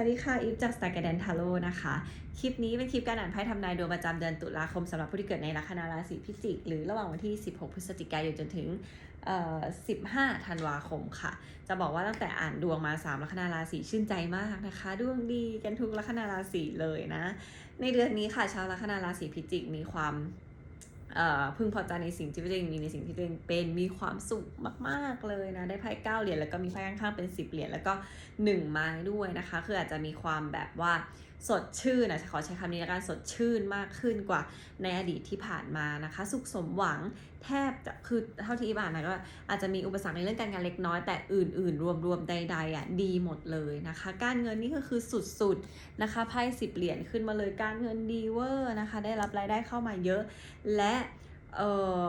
วัสดีค่ะอีฟจากสตาร์กแดนทาโร่นะคะ คลิปนี้เป็นคลิปการอ่านไพ่ทำนายดวงประจำเดือนตุลาคมสำหรับผู้ที่เกิดในลัคนาราศีพิจิก หรือระหว่างวันที่ 16 พฤศจิกายนจนถึง 15 ธันวาคมค่ะ จะบอกว่าตั้งแต่อ่านดวงมา 3 ลัคนาราศีชื่นใจมากนะคะ ดวงดีกันทุกลัคนาราศีเลยนะ ในเดือนนี้ค่ะชาวลัคนาราศีพิจิกมีความ พึงพอใจในสิ่งที่ตัวเองมีในสิ่งที่ตัวเองเป็นมีความสุขมาก ๆเลยนะได้ไพ่เก้าเหรียญแล้วก็มีไพ่ข้างๆเป็น10เหรียญแล้วก็1ไม้ด้วยนะคะ คืออาจจะมีความแบบว่า สดชื่นนะขอใช้คำนี้ละกันสดชื่นมากขึ้นกว่าในอดีตที่ผ่านมานะคะ สุขสมหวังแทบจะคือเท่าที่อ่านนะก็อาจจะมีอุปสรรคในเรื่องการงานเล็กน้อย แต่อื่นๆ รวมๆใดๆอะดีหมดเลยนะคะ การเงินนี่ก็คือสุดๆนะคะไพ่สิบเหรียญขึ้นมาเลยการเงินดีเวอร์นะคะ ได้รับรายได้เข้ามาเยอะ และเออ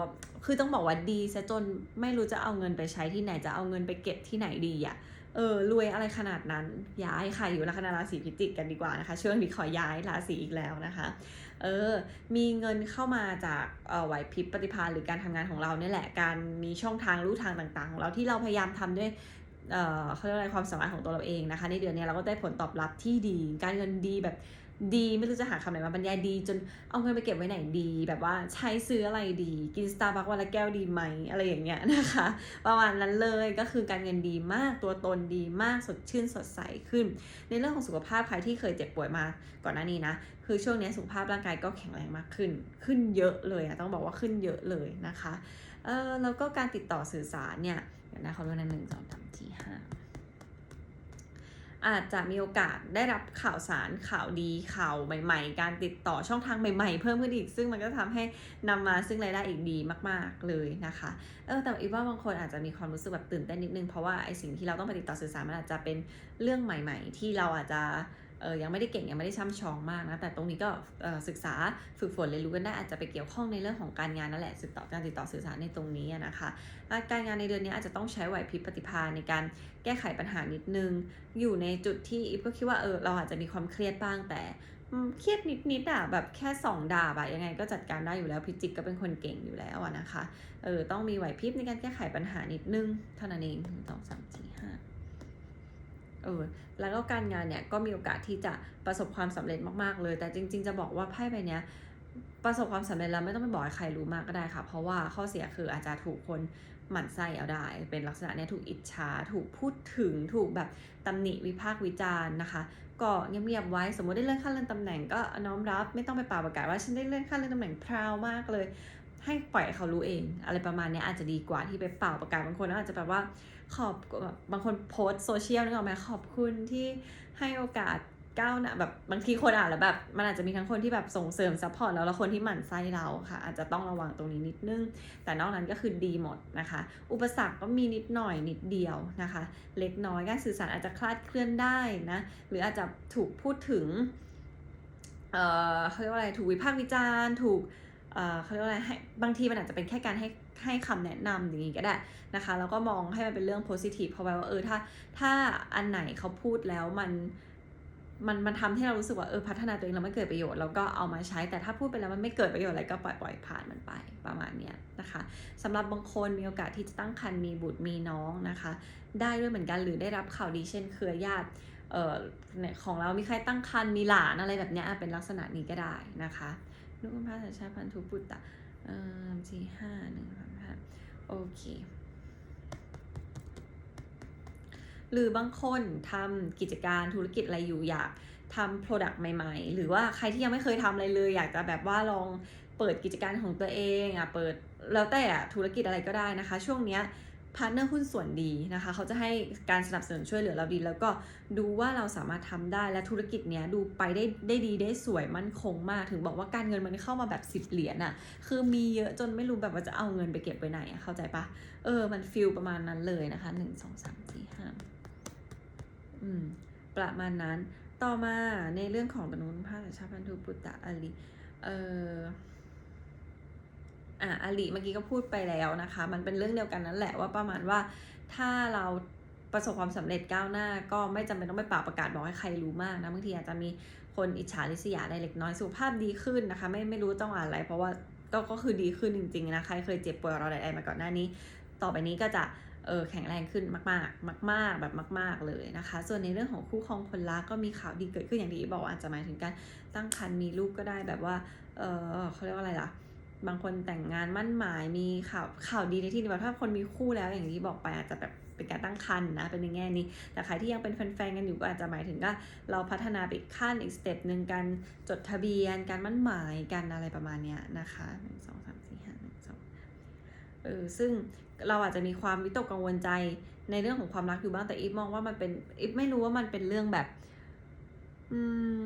คือต้องบอกว่าดีซะจนไม่รู้จะเอาเงินไปใช้ที่ไหนจะเอาเงินไปเก็บที่ไหนดีอะ ออรวยอะไรขนาดนั้นย้ายค่ะอยู่ลัคนาราศีพิจิกกันดีกว่านะคะ ช่วงนี้ขอย้ายราศีอีกแล้วนะคะ เออ มีเงินเข้ามาจากออไหวพริบปฏิภาณหรือการทำงานของเราเนี่ยแหละการมีช่องทางรู้ทางต่างๆของเราที่เราพยายามทำด้วยเออเขาเรียกว่อะไรความสามารถของตัวเราเองนะคะ ในเดือนนี้เราก็ได้ผลตอบรับที่ดี การเงินดีแบบ ดีไม่รู้จะหาคำไหนมาบรรยายดี จนเอาเงินไปเก็บไว้ไหนดี แบบว่าใช้ซื้ออะไรดี กินสตาร์บัควันละแก้วดีไหมอะไรอย่างเงี้ยนะคะ ประมาณนั้นเลยก็คือการเงินดีมากตัวตนดีมากสดชื่นสดใสขึ้น ในเรื่องของสุขภาพใครที่เคยเจ็บป่วยมาก่อนหน้านี้นะ คือช่วงนี้สุขภาพร่างกายก็แข็งแรงมากขึ้น ขึ้นเยอะเลยอะต้องบอกว่าขึ้นเยอะเลยนะคะเออแล้วก็การติดต่อสื่อสารเนี่ยเดี๋ยวนะเขาดูนหนึ่งสองสามสี่ห้า อาจจะมีโอกาสได้รับข่าวสารข่าวดีข่าวใหม่ ๆ การติดต่อช่องทางใหม่ ๆ เพิ่มขึ้นอีก ซึ่งมันก็ทำให้นำมาซึ่งรายได้อีกดีมาก ๆเลยนะคะเออแต่อีกว่าบางคนอาจจะมีความรู้สึกแบบตื่นเต้นนิดนึงเพราะว่าไอสิ่งที่เราต้องไปติดต่อสื่อสารมันอาจจะเป็นเรื่องใหม่ ๆ ที่เราอาจจะ เออยังไม่ได้เก่งยังไม่ได้ช่ำชองมากนะ แต่ตรงนี้ก็เอ่อศึกษาฝึกฝนเรียนรู้กันได้อาจจะไปเกี่ยวข้องในเรื่องของการงานนั่นแหละติดต่อการติดต่อสื่อสารในตรงนี้นะคะ การงานในเดือนนี้อาจจะต้องใช้ไหวพริบปฏิภาณในการแก้ไขปัญหานิดนึง อยู่ในจุดที่อีฟก็คิดว่าเออเราอาจจะมีความเครียดบ้างแต่เครียดนิดๆอะแบบแค่สองดาบอะยังไงก็จัดการได้อยู่แล้วพิจิกก็เป็นคนเก่งอยู่แล้วอะนะคะเออต้องมีไหวพริบในการแก้ไขปัญหานิดนึงเท่านั้นเองหนึ่งสองสามสี่ห้า เออแล้วก็การงานเนี่ยก็มีโอกาสที่จะประสบความสำเร็จมากๆเลย แต่จริง ๆ จะบอกว่าไพ่ใบเนี้ยประสบความสำเร็จแล้วไม่ต้องไปบอกใครรู้มากก็ได้ค่ะ เพราะว่าข้อเสียคืออาจจะถูกคนหมั่นไส้เอาได้ เป็นลักษณะเนี้ยถูกอิจฉาถูกพูดถึงถูกแบบตำหนิวิพากษ์วิจารณ์นะคะ ก็เงียบๆไว้สมมติได้เลื่อนขั้นเลื่อนตำแหน่งก็น้อมรับไม่ต้องไปเป่าประกาศว่าฉันได้เลื่อนขั้นเลื่อนตำแหน่งพราวมากเลย ให้ปล่อยเขารู้เอง อะไรประมาณนี้อาจจะดีกว่าที่ไปเป่าประกาศบางคนอาจจะแบบว่า ขอบแบบบางคนโพสโซเชียลนึกออกไหมขอบคุณที่ให้โอกาสก้าวหนะแบบบางทีคนอ่านแล้วแบบ มันอาจจะมีทั้งคนที่แบบส่งเสริมซัพพอร์ตเราแล้วคนที่หมั่นไส้เราค่ะ อาจจะต้องระวังตรงนี้นิดนึง แต่นอกนั้นก็คือดีหมดนะคะ อุปสรรคก็มีนิดหน่อยนิดเดียวนะคะ เล็กน้อยการสื่อสารอาจจะคลาดเคลื่อนได้นะหรืออาจจะถูกพูดถึงเอ่อเขาเรียกว่าอะไรถูกวิพากษ์วิจารณ์ถูกเอ่อเขาเรียกว่าอะไรให้บางทีมันอาจจะเป็นแค่การให้ ให้คำแนะนำอย่างนี้ก็ได้นะคะแล้วก็มองให้มันเป็นเรื่อง positive เพราะว่าเออถ้าถ้าอันไหนเขาพูดแล้วมันมันมันทำให้เรารู้สึกว่าเออพัฒนาตัวเองแล้วมันเกิดประโยชน์แล้วก็เอามาใช้แต่ถ้าพูดไปแล้วมันไม่เกิดประโยชน์อะไรก็ปล่อยปล่อยผ่านมันไปประมาณเนี้ยนะคะสำหรับบางคนมีโอกาสที่จะตั้งครรภ์มีบุตรมีน้องนะคะ ได้ด้วยเหมือนกันหรือได้รับข่าวดีเช่นเครือญาติเอ่อของเรามีใครตั้งครรภ์มีหลานอะไรแบบเนี้ยเป็นลักษณะนี้ก็ได้นะคะลูกพระสัญชาติพันธุปุตตะ เอ่อสี่ห้าหนึ่งสามห้าโอเค หรือบางคนทำกิจการธุรกิจอะไรอยู่อยากทำ Product ใหม่ ๆ หรือว่าใครที่ยังไม่เคยทำอะไรเลย อยากจะแบบว่าลองเปิดกิจการของตัวเองอะเปิดแล้วแต่อะธุรกิจอะไรก็ได้นะคะ ช่วงเนี้ย พาร์ทเนอร์หุ้นส่วนดีนะคะ เขาจะให้การสนับสนุนช่วยเหลือเราดี แล้วก็ดูว่าเราสามารถทำได้และธุรกิจเนี้ยดูไปได้ได้ดีได้สวยมั่นคงมาก ถึงบอกว่าการเงินมันเข้ามาแบบสิบเหรียญอะคือมีเยอะจนไม่รู้แบบว่าจะเอาเงินไปเก็บไว้ไหนอะเข้าใจปะเออมันฟิลประมาณนั้นเลยนะคะหนึ่งสองสามสี่ห้าอืมประมาณนั้นต่อมาในเรื่องของตนุนภาคชาติพันธุปุตตะอลิเอ่อ อะอลิเมื่อกี้ก็พูดไปแล้วนะคะ มันเป็นเรื่องเดียวกันนั่นแหละว่าประมาณว่าถ้าเราประสบความสำเร็จก้าวหน้า ก็ไม่จำเป็นต้องไปเป่าประกาศบอกให้ใครรู้มากนะบางทีอาจจะมีคนอิจฉาริษยาได้เล็กน้อยสุขภาพดีขึ้นนะคะ ไม่ไม่รู้ต้องอ่านอะไร เพราะว่าก็ก็คือดีขึ้นจริงๆนะใครเคยเจ็บป่วยเราใดๆมาก่อนหน้านี้ ต่อไปนี้ก็จะเออแข็งแรงขึ้นมากๆ มาก ๆ แบบมาก ๆ เลยนะคะ ส่วนในเรื่องของคู่ครองคนรักก็มีข่าวดีเกิดขึ้นอย่างที่บอกอาจจะหมายถึงการตั้งครรภ์มีลูกก็ได้แบบว่าเออเขาเรียกว่าอะไรล่ะ บางคนแต่งงานมั่นหมายมีข่าวข่าวดีในที่นี้แบบถ้าคนมีคู่แล้วอย่างที่บอกไปอาจจะแบบเป็นการตั้งครรภ์นะเป็นในแง่นี้ แต่ใครที่ยังเป็นแฟนๆกันอยู่ก็อาจจะหมายถึงว่าเราพัฒนาไปอีกขั้นอีกสเต็ปหนึ่งการจดทะเบียน การมั่นหมายกันอะไรประมาณเนี้ยนะคะหนึ่งสองสามสี่ห้าหนึ่งสองเออซึ่งเราอาจจะมีความวิตกกังวลใจในเรื่องของความรักอยู่บ้างแต่อีฟมองว่ามันเป็นอีฟไม่รู้ว่ามันเป็นเรื่องแบบ อืม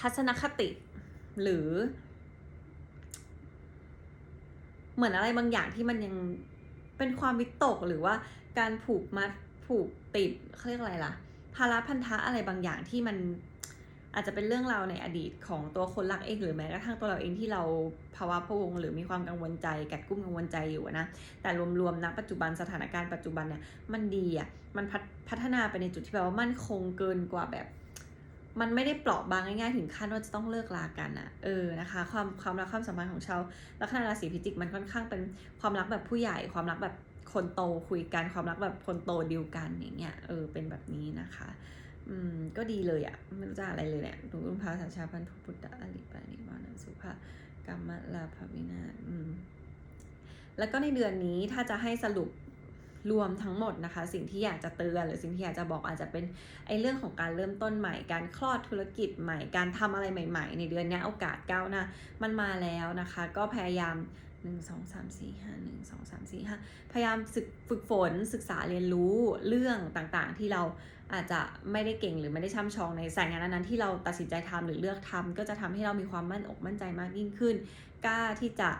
ทัศนคติหรือ เหมือนอะไรบางอย่างที่มันยังเป็นความวิตกหรือว่าการผูกมัดผูกติดเขาเรียกอะไรล่ะภาระพันธะอะไรบางอย่างที่มันอาจจะเป็นเรื่องราวในอดีตของตัวคนรักเองหรือแม้กระทั่งตัวเราเองที่เราภาวะพะวงหรือมีความกังวลใจกัดกุ้มกังวลใจอยู่นะแต่รวมๆนะปัจจุบันสถานการณ์ปัจจุบันเนี่ยมันดีอะมันพัฒพัฒนาไปในจุดที่แบบว่ามั่นคงเกินกว่าแบบ มันไม่ได้เปราะบางง่ายๆถึงขั้นว่าจะต้องเลิกลากันอะเออนะคะความความรักความสัมพันธ์ของชาวลัคนาราศีพิจิกมันค่อนข้างเป็นความรักแบบผู้ใหญ่ความรักแบบคนโตคุยกันความรักแบบคนโตดิวกันอย่างเงี้ยเออเป็นแบบนี้นะคะ อืมก็ดีเลยอะไม่รู้จะอะไรเลยเนี่ยดูรุ่นพระสัญชาพันธุพุทธอริปานิวานังสุภากรรมลาภวินาอืมแล้วก็ในเดือนนี้ถ้าจะให้สรุป รวมทั้งหมดนะคะ สิ่งที่อยากจะเตือนหรือสิ่งที่อยากจะบอกอาจจะเป็นไอ้เรื่องของการเริ่มต้นใหม่ การคลอดธุรกิจใหม่ การทำอะไรใหม่ ๆ ในเดือนนี้โอกาสก้าวหน้ามันมาแล้วนะคะ ก็พยายามหนึ่งสองสามสี่ห้าหนึ่งสองสามสี่ห้าพยายามศึกฝึกฝนศึกษาเรียนรู้เรื่องต่างๆ ที่เราอาจจะไม่ได้เก่งหรือไม่ได้ช่ำชองในสายงานนั้นๆที่เราตัดสินใจทำหรือเลือกทำก็จะทำให้เรามีความมั่นอกมั่นใจมากยิ่งขึ้น กล้าที่จะ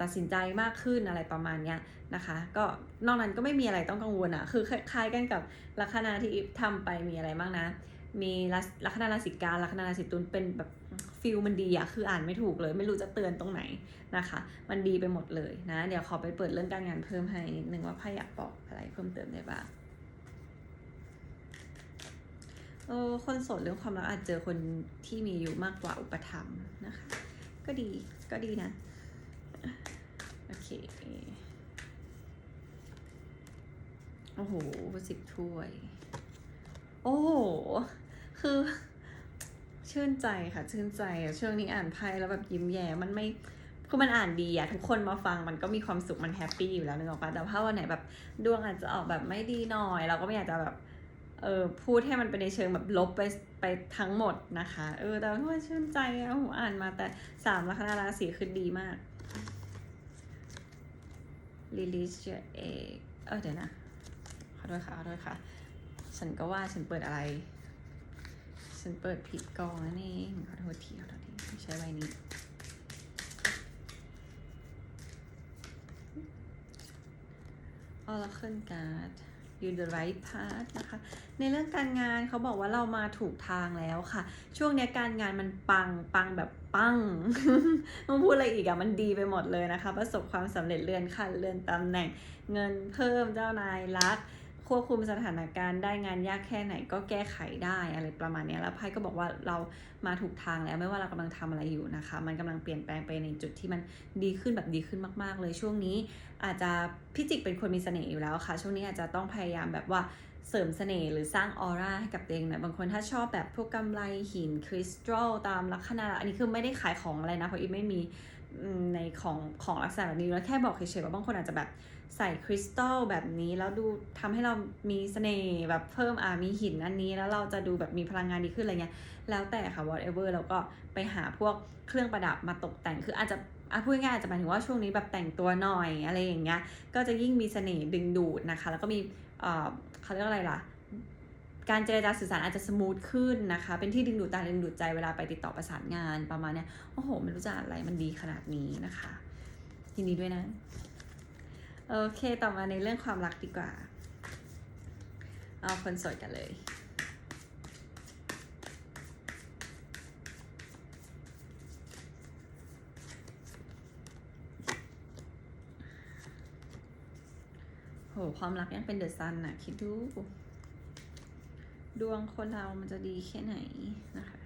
ตัดสินใจมากขึ้นอะไรประมาณเนี้ยนะคะ ก็นอกนั้นก็ไม่มีอะไรต้องกังวลอะ่ะ คือคล้ายกันกับลัคนาที่อิฟทำไปมีอะไรบ้างนะ มีลัคลัคนาราศีกาลัคนาราศีตุลเป็นแบบฟิลมันดีอะคืออ่านไม่ถูกเลย ไม่รู้จะเตือนตรงไหนนะคะ มันดีไปหมดเลยนะ เดี๋ยวขอไปเปิดเรื่องการงานเพิ่มให้นิดนึงว่าไพ่อยากบอกอะไรเพิ่มเติมได้บ้างเออคนโสดเรื่องความรักอาจเจอคนที่มีอายุมากกว่าอุปถัมภ์นะคะ ก็ดีก็ดีนะ โอเค โอ้โหสิบถ้วย โอ้โห คือ ชื่นใจค่ะ ชื่นใจอะช่วงนี้อ่านไพ่แล้วแบบยิ้มแย้มมันไม่คือมันอ่านดีอะทุกคนมาฟังมันก็มีความสุขมันแฮปปี้อยู่แล้วนึกออกปะแต่ถ้าวันไหนแบบดวงอาจจะออกแบบไม่ดีหน่อย เราก็ไม่อยากจะแบบเออพูดให้มันไปในเชิงแบบลบไปไปทั้งหมดนะคะ เออแต่ว่าชื่นใจอะผมอ่านมาแต่สามลัคนาราศีคือดีมาก release your egg เออเดี๋ยวนะ ขอโทษค่ะ ขอโทษค่ะ ฉันก็ว่าฉันเปิดอะไร ฉันเปิดผิดกองนั่นเองขอโทษทีขอโทษทีใช้ใบนี้เอาละขึ้นการ์ด you the right path นะคะ ในเรื่องการงานเขาบอกว่าเรามาถูกทางแล้วค่ะ ช่วงนี้การงานมันปังปังแบบปังต้องพูดอะไรอีกอะมันดีไปหมดเลยนะคะ ประสบความสำเร็จเลื่อนขั้นเลื่อนตำแหน่งเงินเพิ่มเจ้านายรัก ควบคุมสถานการณ์ได้งานยากแค่ไหนก็แก้ไขได้อะไรประมาณนี้แล้วไพ่ก็บอกว่าเรามาถูกทางแล้วไม่ว่าเรากำลังทำอะไรอยู่นะคะ มันกำลังเปลี่ยนแปลงไปในจุดที่มันดีขึ้นแบบดีขึ้นมาก ๆ เลยช่วงนี้ อาจจะพิจิกเป็นคนมีเสน่ห์อยู่แล้วค่ะ ช่วงนี้อาจจะต้องพยายามแบบว่าเสริมเสน่ห์หรือสร้างออร่าให้กับตัวเองนะบางคนถ้าชอบแบบพวกกำไรหินคริสตัลตามลัคนาอันนี้คือไม่ได้ขายของอะไรนะเพราะอีไม่มี ในของของลักษณะแบบนี้แล้วแค่บอกเฉยๆว่าบางคนอาจจะแบบใส่คริสตัลแบบนี้แล้วดูทำให้เรามีเสน่ห์แบบเพิ่มอ่ามีหินอันนี้แล้วเราจะดูแบบมีพลังงานดีขึ้นอะไรเงี้ยแล้วแต่ค่ะ whatever แล้วก็ไปหาพวกเครื่องประดับมาตกแต่งคืออาจจะอะพูดง่ายๆอาจจะหมายถึงว่าช่วงนี้แบบแต่งตัวหน่อยอะไรอย่างเงี้ยก็จะยิ่งมีเสน่ห์ดึงดูดนะคะ แล้วก็มีเอ่อเขาเรียกว่าอะไรล่ะ การเจรจาสื่อสารอาจจะสมูทขึ้นนะคะ เป็นที่ดึงดูดตาดึงดูดใจเวลาไปติดต่อประสานงานประมาณเนี้ยโอ้โหไม่รู้จะอ่านอะไรมันดีขนาดนี้นะคะยินดีด้วยนะ โอเคต่อมาในเรื่องความรักดีกว่า เอาคนโสดกันเลยโหความรักยังเป็นเดอะซันน่ะ คิดดู ดวงคนเรามันจะดีแค่ไหนนะคะ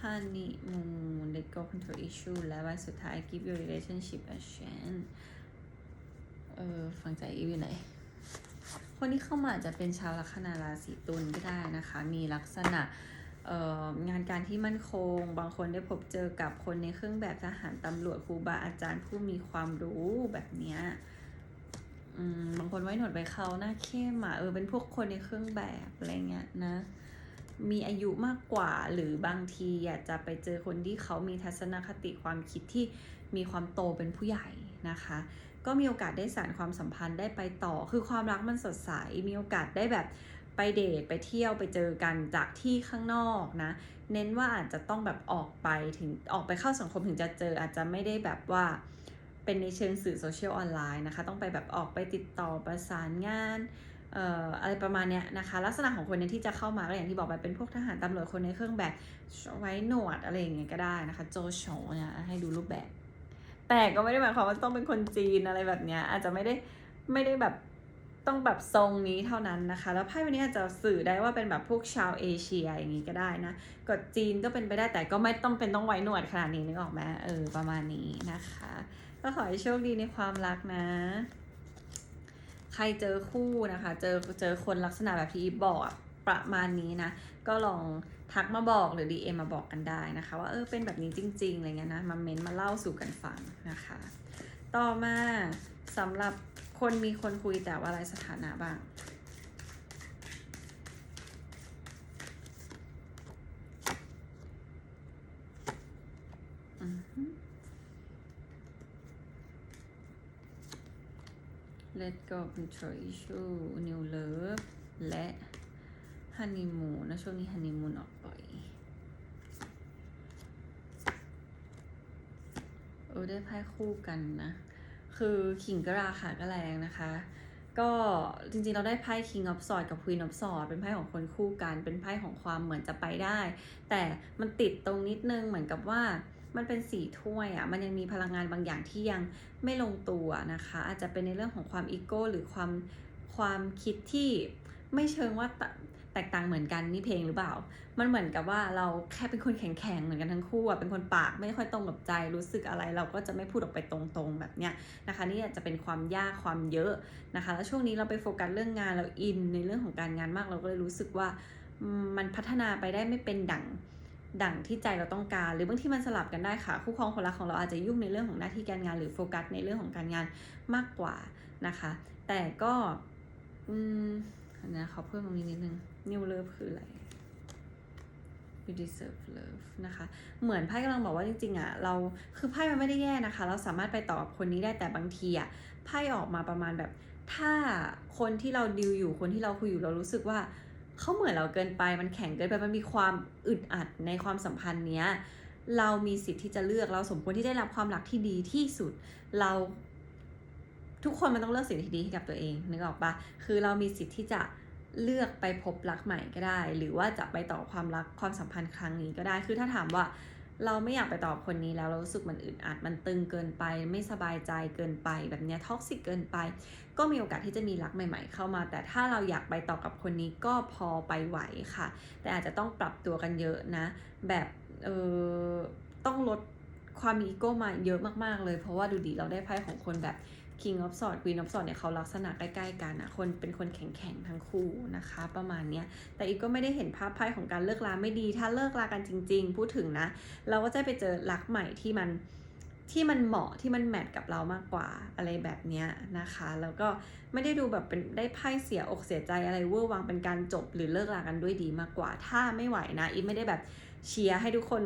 honeymoon let go control issue และวันสุดท้าย give your relationship a chance เออฟังใจอีฟอยู่ไหน คนที่เข้ามาอาจจะเป็นชาวลัคนาราศีตุลก็ได้นะคะ มีลักษณะงานการที่มั่นคง บางคนได้พบเจอกับคนในเครื่องแบบทหารตำรวจครูบาอาจารย์ผู้มีความรู้แบบเนี้ย บางคนไว้หนวดไว้เขาหน้าเข้มอะเออเป็นพวกคนในเครื่องแบบอะไรเงี้ยนะ มีอายุมากกว่าหรือบางทีอยากจะไปเจอคนที่เขามีทัศนคติความคิดที่มีความโตเป็นผู้ใหญ่นะคะ ก็มีโอกาสได้สานความสัมพันธ์ได้ไปต่อ คือความรักมันสดใส มีโอกาสได้แบบไปเดทไปเที่ยวไปเจอกันจากที่ข้างนอกนะ เน้นว่าอาจจะต้องแบบออกไปถึงออกไปเข้าสังคมถึงจะเจออาจจะไม่ได้แบบว่า เป็นในเชิงสื่อโซเชียลออนไลน์นะคะ ต้องไปแบบออกไปติดต่อประสานงานเอ่ออะไรประมาณเนี้ยนะคะ ลักษณะของคนเนี้ที่จะเข้ามาก็อย่างที่บอกไปเป็นพวกทหารตำรวจคนในเครื่องแบบไว้หนวดอะไรอย่างเงี้ยก็ได้นะคะ โจโฉเนี่ยให้ดูรูปแบบ แต่ก็ไม่ได้หมายความว่าต้องเป็นคนจีนอะไรแบบเนี้ยอาจจะไม่ได้ไม่ได้แบบต้องแบบทรงนี้เท่านั้นนะคะ แล้วไพ่วันนี้อาจจะสื่อได้ว่าเป็นแบบพวกชาวเอเชียอย่างนี้ก็ได้นะกดจีนก็เป็นไปได้แต่ก็ไม่ต้องเป็นต้องไว้หนวดขนาดนี้นึกออกไหมเออประมาณนี้นะคะ ก็ขอให้โชคดีในความรักนะ ใครเจอคู่นะคะ เจอเจอคนลักษณะแบบที่อีบอกประมาณนี้นะ ก็ลองทักมาบอกหรือ DM มาบอกกันได้นะคะ ว่าเออเป็นแบบนี้จริงๆอะไรเงี้ยนะมาเม้นต์มาเล่าสู่กันฟังนะคะ ต่อมาสำหรับคนมีคนคุยแต่ว่าอะไรสถานะบ้าง อือฮึ Let go control issue new love และฮันนีมูนนะช่วงนี้ฮันนีมูนออกบ่อยเออได้ไพ่คู่กันนะ คือขิงก็ราคาก็แรงนะคะ ก็จริงๆเราได้ไพ่ King of Swords กับ Queen of Swords เป็นไพ่ของคนคู่กัน เป็นไพ่ของความเหมือนจะไปได้ แต่มันติดตรงนิดนึงเหมือนกับว่า มันเป็นสีถ้วยอะ่ะ มันยังมีพลังงานบางอย่างที่ยังไม่ลงตัวนะคะ อาจจะเป็นในเรื่องของความอีโก้หรือความความคิดที่ไม่เชิงว่าแตกต่างเหมือนกันนี่เพลงหรือเปล่า มันเหมือนกับว่าเราแค่เป็นคนแข็งๆเหมือนกันทั้งคู่อะเป็นคนปากไม่ค่อยตรงกับใจ รู้สึกอะไรเราก็จะไม่พูดออกไปตรงๆแบบเนี้ยนะคะ นี่อาจจะเป็นความยากความเยอะนะคะ แล้วช่วงนี้เราไปโฟกัสเรื่องงานเราอินในเรื่องของการงานมากเราก็เลยรู้สึกว่ามมันพัฒนาไปได้ไม่เป็นดั่ง ดั่งที่ใจเราต้องการ หรือบางที่มันสลับกันได้ค่ะ คู่ครองคนรักของเราอาจจะยุ่งในเรื่องของหน้าที่การงาน หรือโฟกัสในเรื่องของการงานมากกว่านะคะ แต่ก็อืมนะขอเพิ่มตรงนี้นิดนึง new love คืออะไร you deserve love นะคะ เหมือนไพ่กำลังบอกว่าจริงๆอะเราคือไพ่มันไม่ได้แย่นะคะ เราสามารถไปต่อกับคนนี้ได้แต่บางทีอะไพ่ออกมาประมาณแบบ ถ้าคนที่เราดิวอยู่คนที่เราคุยอยู่เรารู้สึกว่า เขาเหมือนเราเกินไปมันแข็งเกินไปมันมีความอึดอัดในความสัมพันธ์เนี้ยเรามีสิทธิ์ที่จะเลือกเราสมควรที่ได้รับความรักที่ดีที่สุด เราทุกคนมันต้องเลือกสิ่งที่ดีให้กับตัวเองนึกออกปะคือเรามีสิทธิ์ที่จะเลือกไปพบรักใหม่ก็ได้ หรือว่าจะไปต่อความรักความสัมพันธ์ครั้งนี้ก็ได้ คือถ้าถามว่า เราไม่อยากไปตอบคนนี้แล้วเรารู้สึกมันอึดอัดมันตึงเกินไป ไม่สบายใจเกินไปแบบเนี้ยท็อกซิกเกินไป ก็มีโอกาสที่จะมีรักใหม่ ๆ เข้ามา แต่ถ้าเราอยากไปต่อกับคนนี้ก็พอไปไหวค่ะ แต่อาจจะต้องปรับตัวกันเยอะนะ แบบเออต้องลดความมีอีโก้มาเยอะมากๆเลย เพราะว่าดูดีเราได้ไพ่ของคนแบบ King of s w o r d Queen of s w o r d เนี่ยเขาลักษณะใกล้ๆกันนะคนเป็นคนแข็งๆทั้งคู่นะคะ ประมาณเนี้ยแต่อีกก็ไม่ได้เห็นภาพไพ่ของการเลิกลาไม่ดี ถ้าเลิกลากันจริง ๆ พูดถึงนะ เราก็จะไปเจอรักใหม่ที่มันที่มันเหมาะที่มันแมทกับเรามากกว่าอะไรแบบเนี้ยนะคะ แล้วก็ไม่ได้ดูแบบเป็นได้ไพ่เสียอกเสียใจอะไรเวอร์วังเป็นการจบหรือเลิกลากันด้วยดีมากกว่า ถ้าไม่ไหวนะอีฟไม่ได้แบบ เชียร์ให้ทุกคน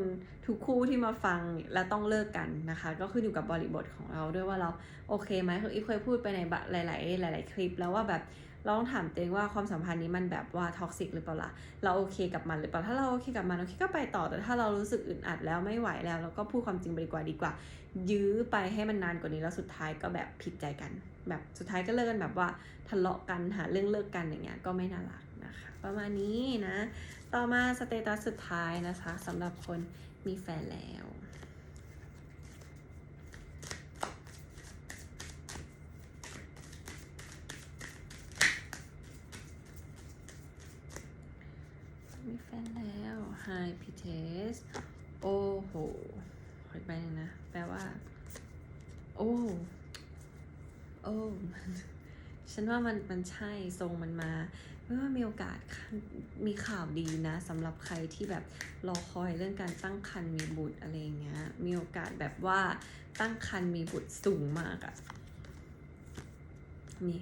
ทุกคู่ที่มาฟังแล้วต้องเลิกกันนะคะ ก็ขึ้นอยู่กับบริบทของเราด้วยว่าเราโอเคไหมคืออีฟเคยพูดไปในหลาย ๆ หลาย ๆ คลิป แล้วว่าแบบเราต้องถามตัวเองว่าความสัมพันธ์นี้มันแบบว่าท็อกซิกหรือเปล่าล่ะเราโอเคกับมันหรือเปล่าถ้าเราโอเคกับมันโอเคก็ไปต่อแต่ถ้าเรารู้สึกอึดอัดแล้วไม่ไหวแล้วเราก็พูดความจริงไปดีกว่าดีกว่า ยื้อไปให้มันนานกว่านี้แล้วสุดท้ายก็แบบผิดใจกัน แบบสุดท้ายก็เลิกกันแบบว่าทะเลาะกันหาเรื่องเลิกกันอย่างเงี้ยก็ไม่น่ารักนะคะ ประมาณนี้นะ ต่อมาสเตตัสสุดท้ายนะคะสำหรับคนมีแฟนแล้ว มีแฟนแล้ว Hi p t s โอ้โหขออีกใบหนึงนะ แปลว่า โอ้ โอ้ ฉันว่ามันมันใช่ทรงมันมา ไม่ว่ามีโอกาสมีข่าวดีนะสำหรับใครที่แบบรอคอยเรื่องการตั้งครรภ์มีบุตรอะไรเงี้ยมีโอกาสแบบว่าตั้งครรภ์มีบุตรสูงมากอะมี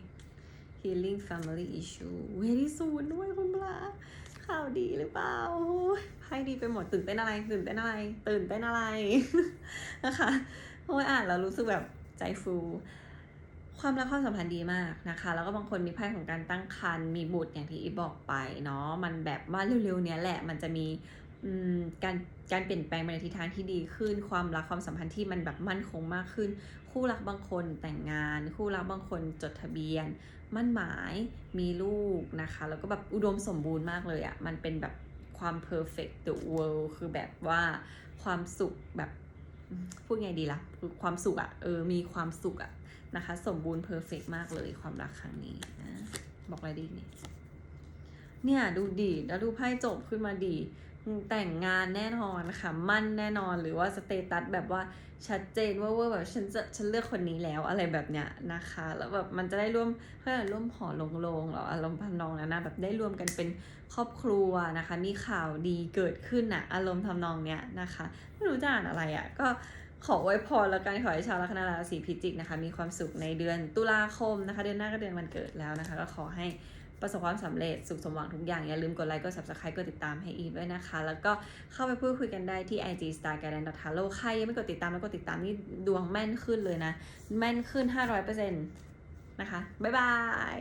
healing family issue very soon ด้วยคุณปลาข่าวดีหรือเปล่าโอ้ยไพ่ดีไปหมดตื่นเต้นอะไร ตื่นเต้นอะไร ตื่นเต้นอะไรนะคะเพราะว่าอ่านแล้วรู้สึกแบบใจฟู ความรักความสัมพันธ์ดีมากนะคะ แล้วก็บางคนมีไพ่ของการตั้งครรภ์มีบุตรอย่างที่อีบอกไปเนาะมันแบบว่าเร็วๆเนี้ยแหละมันจะมีการการเปลี่ยนแปลงไปในทิศทางที่ดีขึ้น ความรักความสัมพันธ์ที่มันแบบมั่นคงมากขึ้น คู่รักบางคนแต่งงาน คู่รักบางคนจดทะเบียน มั่นหมายมีลูกนะคะ แล้วก็แบบอุดมสมบูรณ์มากเลยอะ่ะมันเป็นแบบความ perfect the world คือแบบว่าความสุขแบบพูดไงดีละ่ะคือความสุขอะ่ะเออมีความสุขอะ่ะ นะคะ สมบูรณ์เพอร์เฟกมากเลยความรักครั้งนี้นะบอกอะไรดีเนี่ยเนี่ยดูดีแล้วดูไพ่จบขึ้นมาดี แต่งงานแน่นอนค่ะมั่นแน่นอนหรือว่าสเตตัสแบบว่าชัดเจนว่าว่าแบบฉันจะฉันเลือกคนนี้แล้วอะไรแบบเนี้ยนะคะ แล้วแบบมันจะได้ร่วมเพื่อร่วมหอลงโลงหรออารมณ์พันนองนั้นนะแบบได้รวมกันเป็นครอบครัวนะคะ มีข่าวดีเกิดขึ้นอะอารมณ์ทำนองเนี้ยนะคะ ไม่รู้จะอ่านอะไรอะก็ ขอไว้พรแล้วกันขอให้ชาวลัคนาราศีพิจิกนะคะ มีความสุขในเดือนตุลาคมนะคะ เดือนหน้าก็เดือนวันเกิดแล้วนะคะ ก็ขอให้ประสบความสำเร็จสุขสมหวังทุกอย่าง อย่าลืมกดไลค์กด subscribe กดติดตามให้อีฟด้วยนะคะ แล้วก็เข้าไปพูดคุยกันได้ที่ IG star g a r d e n t a r o ใครยังไม่กดติดตามแล้วกดติดตามนี่ดวงแม่นขึ้นเลยนะ แม่นขึ้น 500%นะคะ บ๊ายบาย